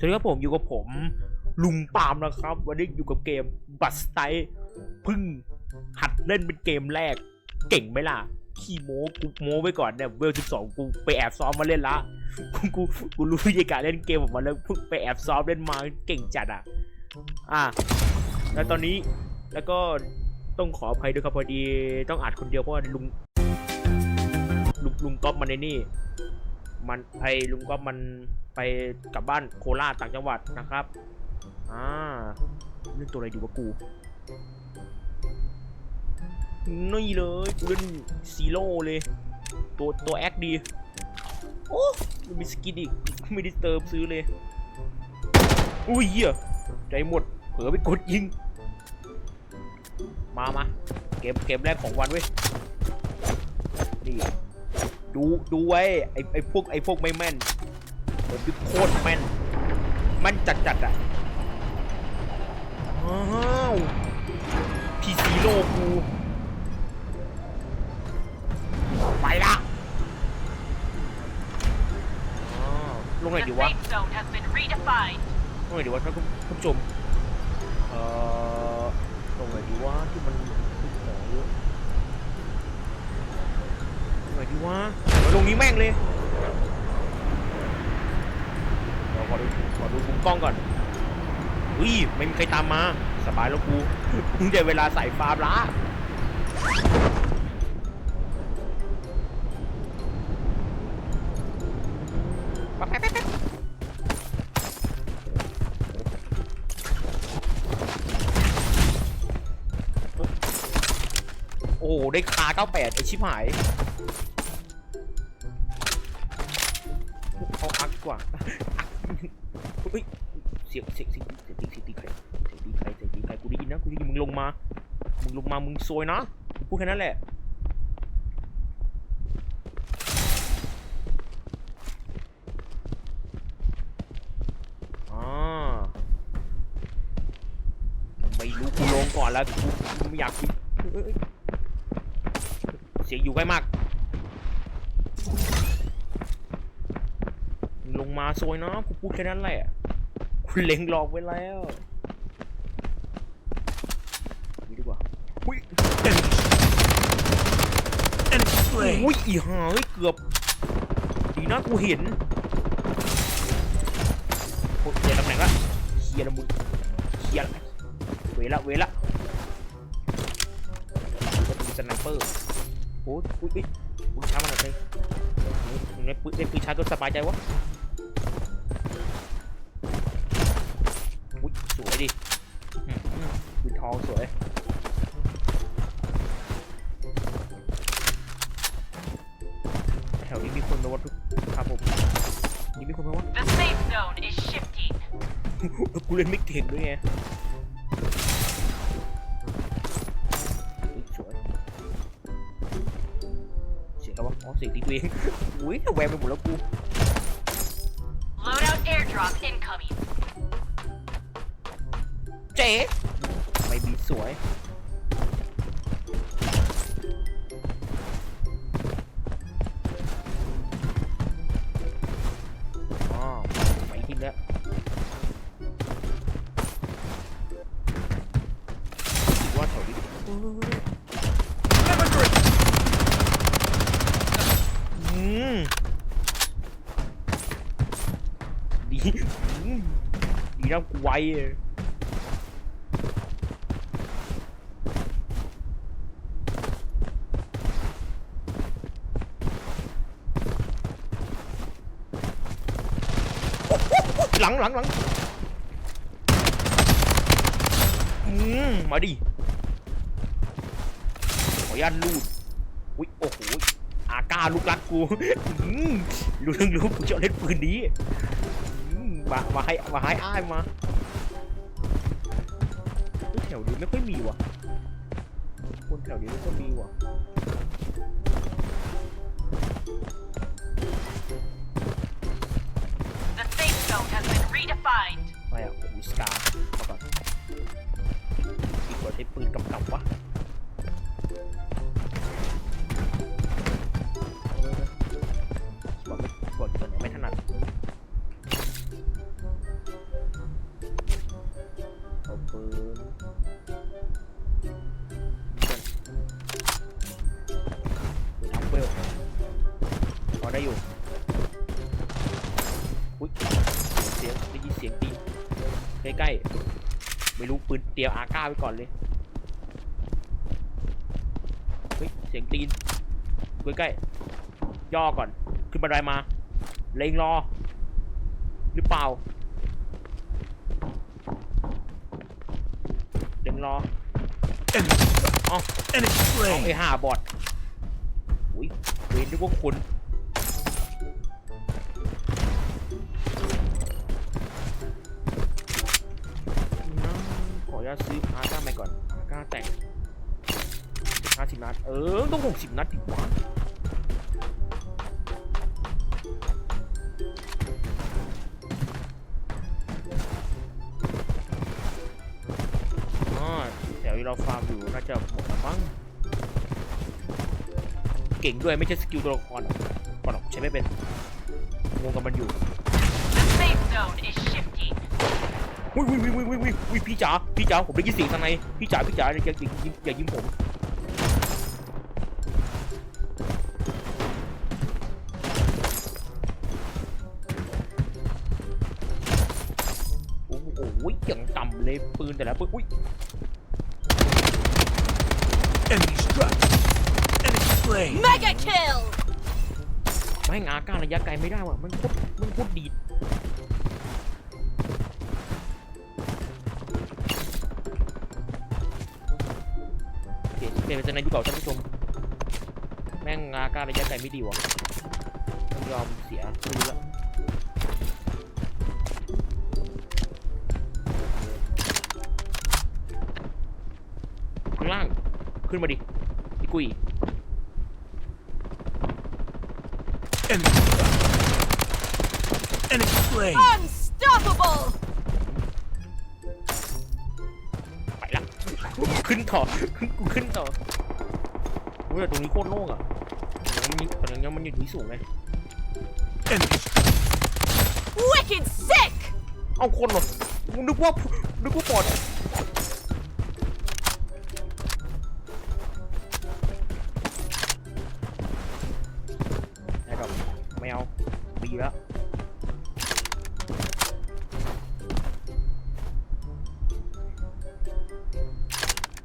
สวัสดีครับผมอยู่กับผมลุงปาล์มนะครับ วันนี้อยู่กับเกมบัสไตเพิ่งหัดเล่นเป็นเกมแรก เก่งไหมล่ะขี้โม้กูโม้ไว้ก่อนเนี่ยเวล12กูไปแอบซ้อมมาเล่นละกูกูกูรู้วิธีการเล่นเกมของมันแล้วเพิ่งไปแอบซ้อมเล่นมาเก่งจัดอะ อะแล้วตอนนี้แล้วก็ต้องขออภัยด้วยครับพอดีต้องอัดคนเดียวเพราะว่าลุงลุงลุงก๊อฟมันในนี่ มันไอลุงก๊อฟมันไปกลับบ้านโคราชต่างจังหวัดนะครับ อ่าเล่นตัวอะไรดีวะกู นี่เลยกูเล่นซีโร่เลย ตัวตัวแอคดี โอ้มีสกินอีกไม่ได้เติมซื้อเลย อุ้ยเหี้ยใจหมด เผลอไปกดยิง มามาเกมเกมแรกของวันเว้ย นี่ ดูดูไว้ไอไอพวกไอพวกไม่แม่นเดี๋ยวโคตรแม่นแมันจัดจัดๆอะอ้าวพีซีโลกูไปละอ้าวลงไหน The ดีวะ safe zone has been redefined. ตรงไหนดีวะท่านผู้ชมเอ่อตรงไหนดีวะที่มันมีของเยอะตรงไหนดี วะมาลงนี้แม่งเลยเดี๋ยวขอดูขอดูมุมกล้องก่อนอุ้ยไม่มีใครตามมา สบายแล้วกูมึงได้เวลาใส่ฟาร์มละไปไปไปไปโอ้โห ได้คา98ไอชิบหาย ว่าเฮ้ยเสียงเสียงเสียงเสียงตีเสียงตีใครเสียงตีใครเสียงตีใครกูได้ยินนะกูได้ยินมึงลงมา มึงลงมามึงซวยนะพูดแค่นั้นแหละอ่าไม่รู้กูลงก่อนแล้วกูไม่อยากคิดเอ้ยเสียงอยู่ใกล้มาก ลง มาซวยนะกูพูดแค่นั้นแหละคุณเล็งหลอกไว้แล้วนี่ดีกว่าอุ้ยเอ็นเอ็นอุ้ยอีห่าเฮ้ยเกือบดีนะกูเห็นโอ้ยเปลี่ยนตำแหน่งละเฮียละมึงเฮียละเวละเวละมีสไนเปอร์โอ้ยอุ้ยอุ้ยอุ้ยช้ามันหน่อยเลยมึงได้ปืนได้ปืนช้าก็สบายใจวะ ปืนทองสวย แถวนี้มีคนมาวัดครับผมนี่มีคนมาวัด The safe zone is shifting. กูเล่นไม่เก่งด้วยไงอุ๊ยสวยเสียงอะไรวะอ๋อเสียงตีตัวเองอุ้ยแหวกไปหมดแล้วกู Loadout airdrop incoming. เจ๊ไม่มีส วยอ๋อไปทีแล้วว่าแถวนี้อืมดีอืมดีนะกูไวอะห ลังหลังหลังอืมมาดิขออนุญาตลูดอุ้ยโอ้โหอาก้าลูกรักกูรู้เรื่องรู้กูจะเอาเล่นปืนนี้มามาให้มาให้อ้ายมาแถวนี้ไม่ค่อยมีว่ะคนแถวนี้ไม่ค่อยมีว่ะ to find. Oh, Vaya, buscar. ตรียมอาก้าไว้ก่อนเลยเฮ้ยเสียงตีนใกล้ๆย่อก่อน ขึ้นบันไดมา เล็งรอ หรือเปล่า เล็งรอ Enemy, เอ้า enemy เอา slain. ไอ้ห้าบอดอุ้ยเวนนึกว่าคน สิบนัด เออ ต้องหกสิบนัดดีกว่าอ๋อแถวที่เราฟาร์มอยู่น่าจะหมดแล้วมั้ง เก่งด้วยไม่ใช่สกิลตัวละครหรอกก่อนหรอกใช้ไม่เป็น งงกับมันอยู่ safe zone is shifting. วิววิววิววิววิววิพี่จ๋าพี่จ๋าผมได้ยินเสียงทางในพี่จ๋าพี่จ๋าอย่าอย่าอย่ายิงอย่ายิงผม เลยปืนแต่ละปืนอุ้ย Enemy struck. Enemy slain. Mega kill! ไม่งอาก้าระยะไกลไม่ได้ว่ะมันโคตรมันโคตรดีดเปลี่ยนเปลี่ยนเป็นสไนด์ยุคเก่าท่านผู้ชม แม่งอาก้าระยะไกลไม่ดีว่ะต้องยอมเสียไม่รู้ละ ขึ้นมาดิพี่กุย Enemy struck. Enemy slain. Unstoppable! ไปละขึ้นต่อกูขึ้นต่อเฮ้ยแต่ตรงนี้โคตรโล่งอะมันมีแต่ยังมันอยู่ที่สูงไง Enemy struck. Wicked sick! เอาคนเหรอมึงนึกว่านึกว่าปอดได้ แล้ว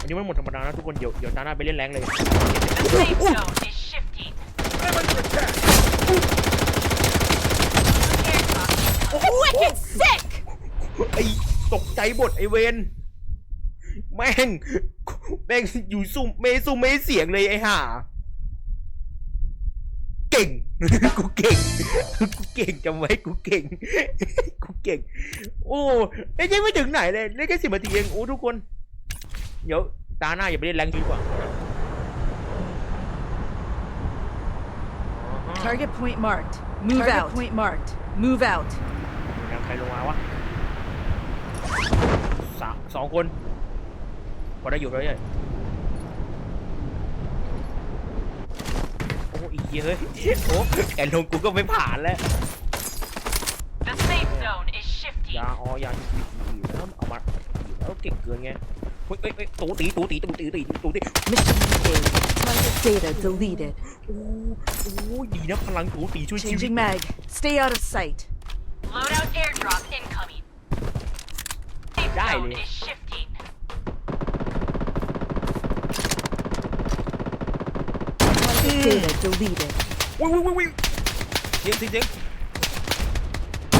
อันนี้มันหมดธรรมดานะทุกคนเดี๋ยวเดี๋ยวตาหน้าไปเล่นแรงเลย The safe zone is shifting. Wicked sick! ไอ้ตกใจบทไอเวนแม่งแม่งอยู่ซุ่มเมซุ่มเมเสียงเลยไอ้ห่า ก่ง กูเก่ง กูเก่งจำไว้กูเก่ง กูเก่ง โอ้ไอ้ยังไม่ถึงไหนเลยเล่นแค่สิบนาทีเอง โอ้ทุกคน เดี๋ยวตาหน้าอย่าไปเล่นแรงดีกว่า Target point marked. Move Target out. Point marked. Move out. ทางใครลงมาวะสามสองคน พอได้อยู่แล้วใช่โอ้อีเหี้ยเฮ้ยโอ้แอนลงกูก็ไม่ผ่านแล้ว The safe zone is ยา shifting. ออยาอีแล้วเอามาแล้วเก่งเกินไงเฮ้ยเฮ้ยเฮ้ยตูตีตูตีตูตีตีตูตี Mission engaged. Target data deleted. โอ้โอ้ดีนะพลังตูตีช่วยชีวิต Changing mag. Stay out of sight. Loadout airdrop incoming. Safe Die, zone Lee. is shifting. Target data deleted. วิววิววิวเสียงเสียงเสียง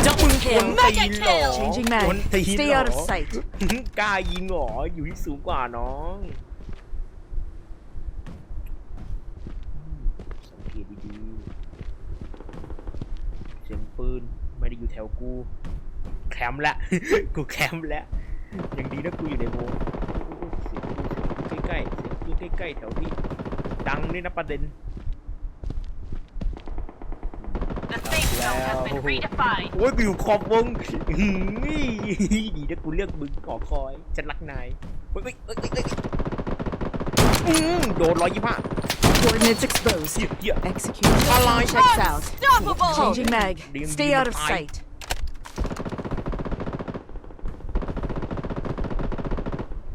จะมึงคนตีนเหรอ Changing คน mag. ตีน Stay เหร out อ of sight. กล้ายิงเหรออยู่ที่สูงกว่าน้องสังเกตดีๆเสียงปืนไม่ได้อยู่แถวกูแคมป์ละ กูแคมป์แล้วยังดีนะกูอยู่ในวงเสียงปืนใกล้ๆเสียงปืนใกล้ๆแถวที่ดังนี่นะประเด็น The safe zone has been Wow. redefined. โอ้ยกูอยู่ขอบวงอื้อหือดีนะกูเลือกมึงขอคอย ฉันรักนายเฮ้ยเฮ้ยเฮ้ยเฮ้ยเฮ้ยอืมโดนร้อยยี่ห้า Coordinates exposed. เหี้ยเหี้ย Execution Align. checks out. Unstoppable! Changing mag. Dim, Stay dim, out of eye. sight.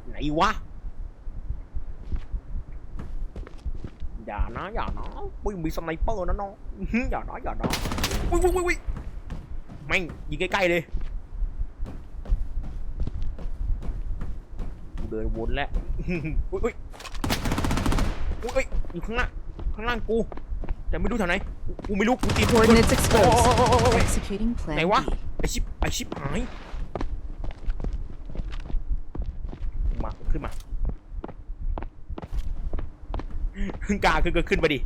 ไหนวะ ด่านนะอย่านะไม่มีสไนเปอร์นะน้องอื้อหืออย่านะอย่านะอุ้ยอุ้ยอุ้ยอุ้ยแม่งยิงใกล้ๆเลยกูเดินวนแล้วอุ้ยอุ้ยอุ้ยอุ้ยอยู่ข้างหน้าข้างล่างกูแต่ไม่รู้แถวไหนกูกูไม่รู้กูตีน Coordinates โอ้โอ้ exposed. โอ้โอ้โอ้ Executing plan ไหน B. วะไอชิปไอชิปหายมาขึ้นมา ขึ้นกลางขึ้นก็ขึ้นไปดิ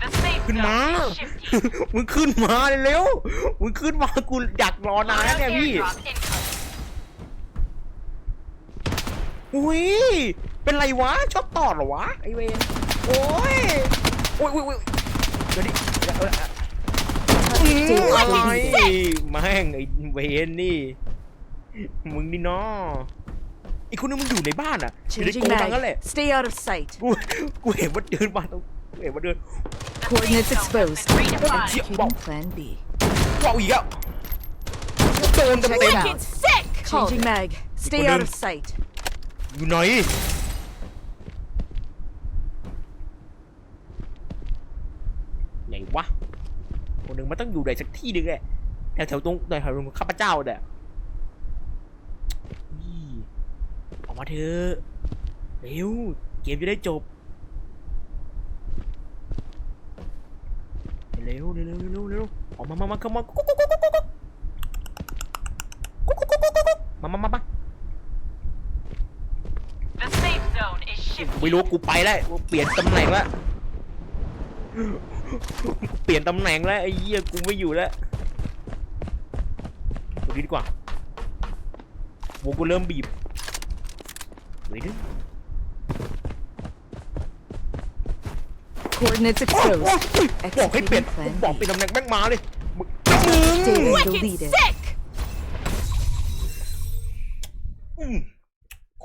The safe ขึ้น zone มา is shifting. มึมึงขึ้นมาเร็วๆมึงขึ้นมากูอยากรอนานแล้ว Loadout เนี่ยพี่ airdrop incoming. อุ้ย เป็นไรวะ ชอบตอดเหรอวะไอเวนโอ้ยโอ้ยโอ้ยโอ้ยเดี๋ยวดิเดี๋ยวเดี๋ยวอืม Data อะไร deleted. แม่งไอ้เวนนี่ มึงนี่เนาะ อีกคนนึงมึงอยู่ในบ้านอะอยู่ใน Changing โกดังนั่นแหละ mag. Stay out of sight. กูกูเห็นว่าเดินมาตรงกูเห็นว่าเดิน The Coordinates safe zone has exposed. been redefined. Executing plan B. ว้าวอีกแล้วโดนเต็มเต็ม Wicked sick! Changing mag. Stay out of sight. อยู่ไหนไหนวะคนหนึ่งมันต้องอยู่ไหนสักที่หนึ่งแหละแถวแถวตรงแถวแถวตรงข้าพเจ้าเนี่ยนี่ ออกมาเถอะเร็วเกมจะได้จบเร็วเร็วเร็วเร็วเร็วออกมามามาเข้ามากุ๊กกุ๊กกุ๊กกุ๊กกุ๊กกุ๊กกุ๊กกุ๊กกุ๊กกุ๊กกุ๊กมามามามา The safe zone is กู shifting. ไม่รู้กูไปแล้วกูเปลี่ยนตำแหน่งแล้วกูเปลี่ยนตำแหน่งแล้วไอ้เหี้ยกูไม่อยู่แล้วตรงนี้ดีกว่าวงกูเริ่มบีบ เฮ้ยดิ Coordinates โอ้ย exposed. โอ้ยบอกให้เปลี่ยน Executing กูบอก plan เปลี่ยนตำแหน่งแม่งมาเลยมึง B. Data deleted. อืม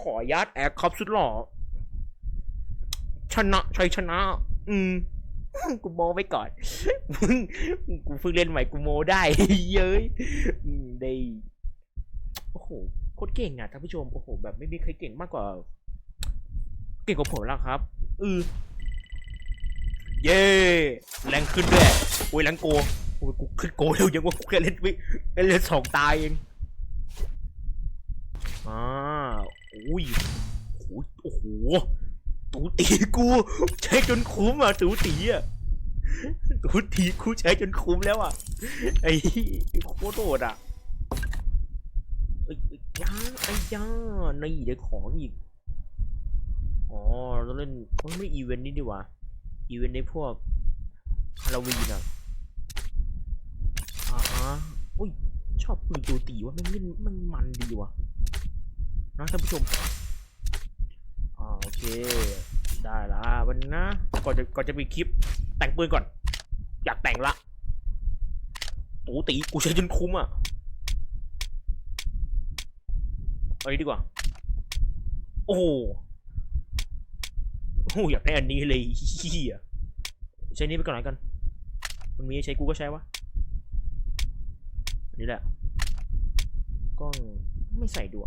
ขอยัดแอร์คอปสุดหล่อชนะชัยชนะ อืม กูโมไว้ก่อนมึงกูเพิ่งเล่นใหม่กูโมได้ เย้ยอืมได้ โอ้โหโคตรเก่งอะท่านผู้ชมโอ้โหแบบไม่มีใครเก่งมากกว่า เก่งกว่าผมแล้วครับอือเย้แรงขึ้นด้วยโอ้ยแรงโกโอ้ยกูขึ้นโกเร็วยังว่ากูแค่เล่นวิเล่นสองตายเองอ่าอุ้ยโอ้โหโอ้โหตูตีกูใช้จนคุ้มอะตูตีอะตูตีกูใช้จนคุ้มแล้วอะไอ้โคตรโหดอะ อ้ยยาไอ้ยานี่เดี๋ยวของอีก อ๋อเราต้องเล่นมันไม่อีเวนต์นี่ดีว่าอีเวนต์ในพวกฮาโลวีนอะอ่าฮะอุ้ยชอบปืนตูตีว่ามันเล่นมันมันดีวะนะท่านผู้ชมอ่าโอเค ได้ละวันนี้นะก่อนจะก่อนจะมีคลิปแต่งปืนก่อน อยากแต่งละตูตีกูใช้จนคุ้มอะ เอานี้ดีกว่า โอ้โหอ้อยากได้อันนี้เลยเฮียใช้นี้ไปก่อนหน่อยกัน มันมีใช้กูก็ใช้วะอันนี้แหละ กล้องไม่ใส่ดัว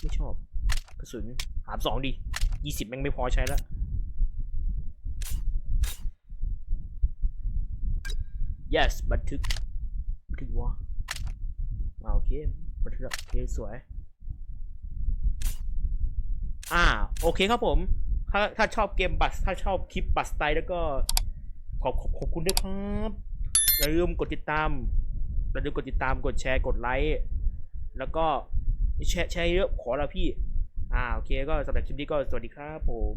ไม่ชอบ กระสุนหามสองดียี่สิบแม่งไม่พอใช้แล้ว yes บันทึกบันทึกวะอ่าโอเค บันทึกโอเค สวย อ่า โอเคครับผม ถ้าถ้าชอบเกมบัส ถ้าชอบคลิปบัสไตล์แล้วก็ขอบขอบขอบคุณด้วยครับอย่าลืมกดติดตามอย่าลืมกดติดตามกดแชร์กดไลค์แล้วก็แชร์แชร์เยอะขอละพี่ อ่าโอเคก็สำหรับคลิปนี้ก็สวัสดีครับผม